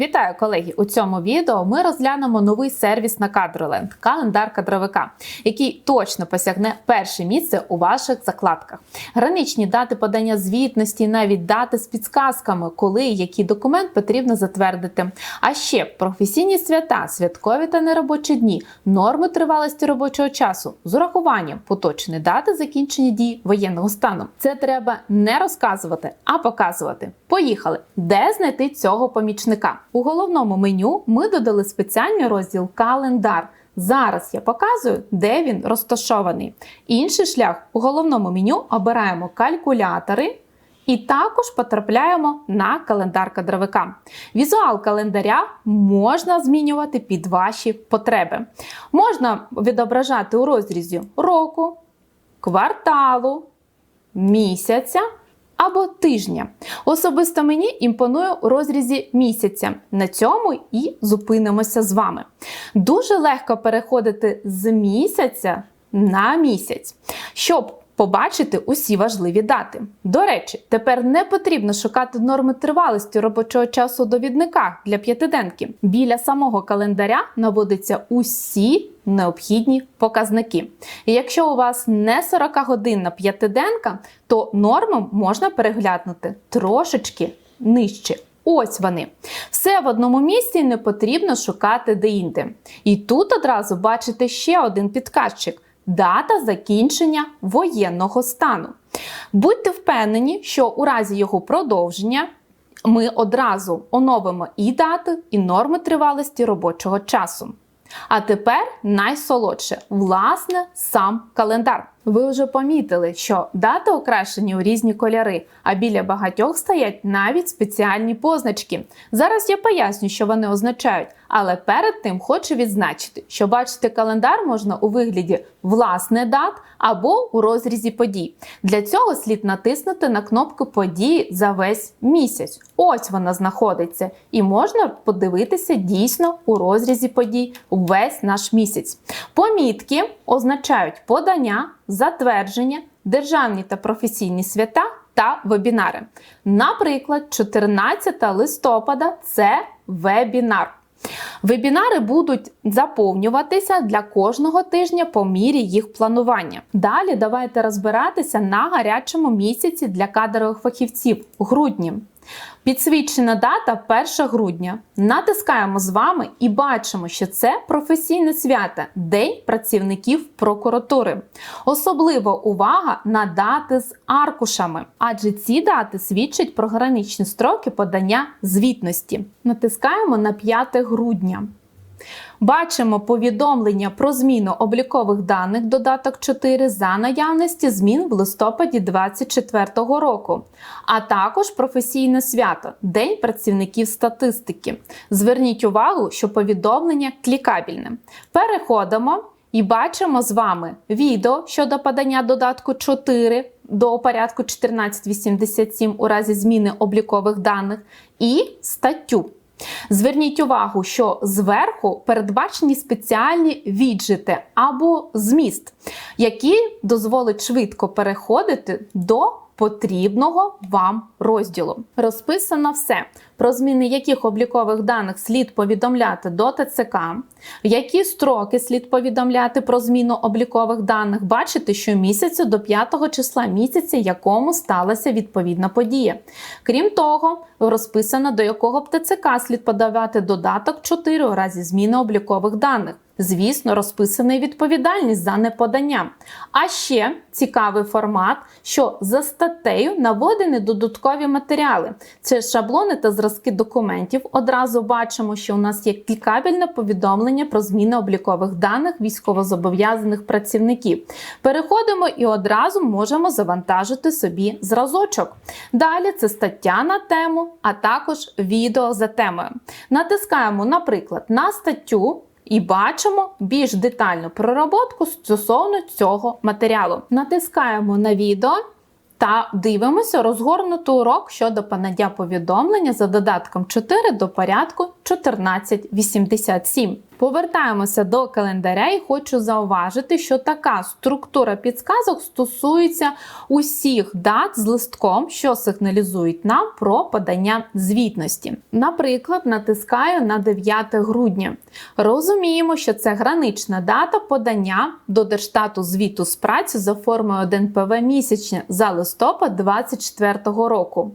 Вітаю колеги! У цьому відео ми розглянемо новий сервіс на Кадроленд календар кадровика, який точно посягне перше місце у ваших закладках. Граничні дати подання звітності, навіть дати з підсказками, коли і який документ потрібно затвердити. А ще професійні свята, святкові та неробочі дні, норми тривалості робочого часу з урахуванням поточної дати закінчення дій воєнного стану. Це треба не розказувати, а показувати. Поїхали! Де знайти цього помічника? У головному меню ми додали спеціальний розділ Календар. Зараз я показую, де він розташований. Інший шлях у головному меню обираємо калькулятори. І також потрапляємо на календар кадровика. Візуал календаря можна змінювати під ваші потреби. Можна відображати у розрізі року, кварталу, місяця або тижня. Особисто мені імпонує у розрізі місяця. На цьому і зупинимося з вами. Дуже легко переходити з місяця на місяць, щоб побачити усі важливі дати. До речі, тепер не потрібно шукати норми тривалості робочого часу у довідниках для п'ятиденки. Біля самого календаря наводяться усі необхідні показники. І якщо у вас не 40 годинна п'ятиденка, то норми можна переглянути трошечки нижче. Ось вони. Все в одному місці не потрібно шукати деінде. І тут одразу бачите ще один підказчик дата закінчення воєнного стану. Будьте впевнені, що у разі його продовження ми одразу оновимо і дату, і норми тривалості робочого часу. А тепер найсолодше, власне, сам календар. Ви вже помітили, що дати окрашені у різні кольори, а біля багатьох стоять навіть спеціальні позначки. Зараз я поясню, що вони означають, але перед тим хочу відзначити, що бачити календар можна у вигляді власне дат або у розрізі подій. Для цього слід натиснути на кнопку події за весь місяць. Ось вона знаходиться, і можна подивитися дійсно у розрізі подій весь наш місяць. Помітки означають подання, затвердження, державні та професійні свята та вебінари. Наприклад, 14 листопада це вебінар. Вебінари будуть заповнюватися для кожного тижня по мірі їх планування. Далі давайте розбиратися на гарячому місяці для кадрових фахівців грудні. Підсвічена дата 1 грудня. Натискаємо з вами і бачимо, що це професійне свято День працівників прокуратури. Особлива увага на дати з аркушами, адже ці дати свідчать про граничні строки подання звітності. Натискаємо на 5 грудня. Бачимо повідомлення про зміну облікових даних додаток 4 за наявності змін в листопаді 2024 року, а також професійне свято День працівників статистики. Зверніть увагу, що повідомлення клікабельне. Переходимо і бачимо з вами відео щодо подання додатку 4 до порядку 1487 у разі зміни облікових даних і статтю. Зверніть увагу, що зверху передбачені спеціальні віджити або зміст, які дозволить швидко переходити до потрібного вам розділу. Розписано все про зміни яких облікових даних слід повідомляти до ТЦК, які строки слід повідомляти про зміну облікових даних. Бачите, що місяцю до 5 числа місяця, якому сталася відповідна подія. Крім того, розписано до якого б ТЦК слід подавати додаток 4 у разі зміни облікових даних. Звісно, розписана відповідальність за неподання. А ще цікавий формат, що за статтею наводені додаткові матеріали. Це шаблони та зразки документів. Одразу бачимо, що у нас є клікабельне повідомлення про зміни облікових даних військовозобов'язаних працівників. Переходимо і одразу можемо завантажити собі зразочок. Далі це стаття на тему, а також відео за темою. Натискаємо, наприклад, на статтю і бачимо більш детальну проработку стосовно цього матеріалу. Натискаємо на відео. Та дивимося розгорнутий урок щодо понаддя повідомлення за додатком 4 до порядку 1487. Повертаємося до календаря і хочу зауважити, що така структура підсказок стосується усіх дат з листком, що сигналізують нам про подання звітності. Наприклад, натискаю на 9 грудня. Розуміємо, що це гранична дата подання до Держстату звіту з праці за формою 1 ПВ місячне за листопад 2024 року.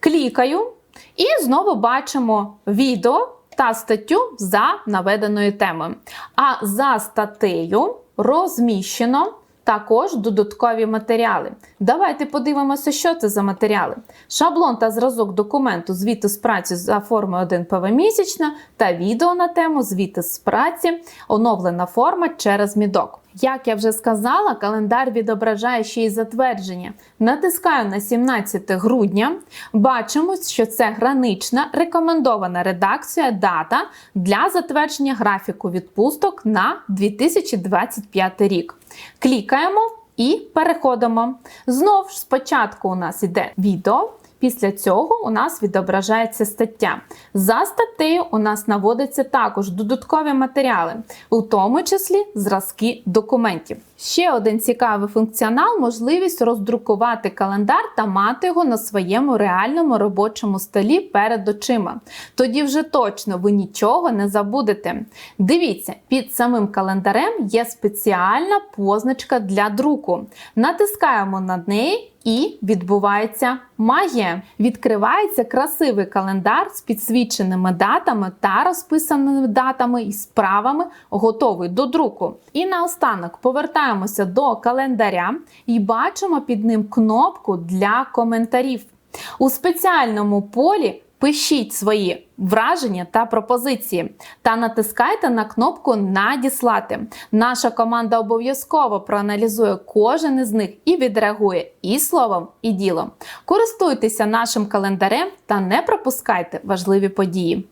Клікаю і знову бачимо відео та статтю за наведеною темою. А за статтею розміщено також додаткові матеріали. Давайте подивимося, що це за матеріали. Шаблон та зразок документу звіту з праці за формою 1 ПВ місячна та відео на тему звіти з праці, оновлена форма через мідок. Як я вже сказала, календар відображає ще й затвердження. Натискаю на 17 грудня. Бачимо, що це гранична рекомендована редакція дата для затвердження графіку відпусток на 2025 рік. Клікаємо і переходимо. Знову ж спочатку у нас іде відео. Після цього у нас відображається стаття. За статтею у нас наводяться також додаткові матеріали, у тому числі зразки документів. Ще один цікавий функціонал можливість роздрукувати календар та мати його на своєму реальному робочому столі перед очима. Тоді вже точно ви нічого не забудете. Дивіться, під самим календарем є спеціальна позначка для друку. Натискаємо на неї. І відбувається магія. Відкривається красивий календар з підсвіченими датами та розписаними датами і справами, готовий до друку. І наостанок повертаємося до календаря і бачимо під ним кнопку для коментарів. У спеціальному полі пишіть свої враження та пропозиції та натискайте на кнопку Надіслати. Наша команда обов'язково проаналізує кожен із них і відреагує і словом, і ділом. Користуйтеся нашим календарем та не пропускайте важливі події.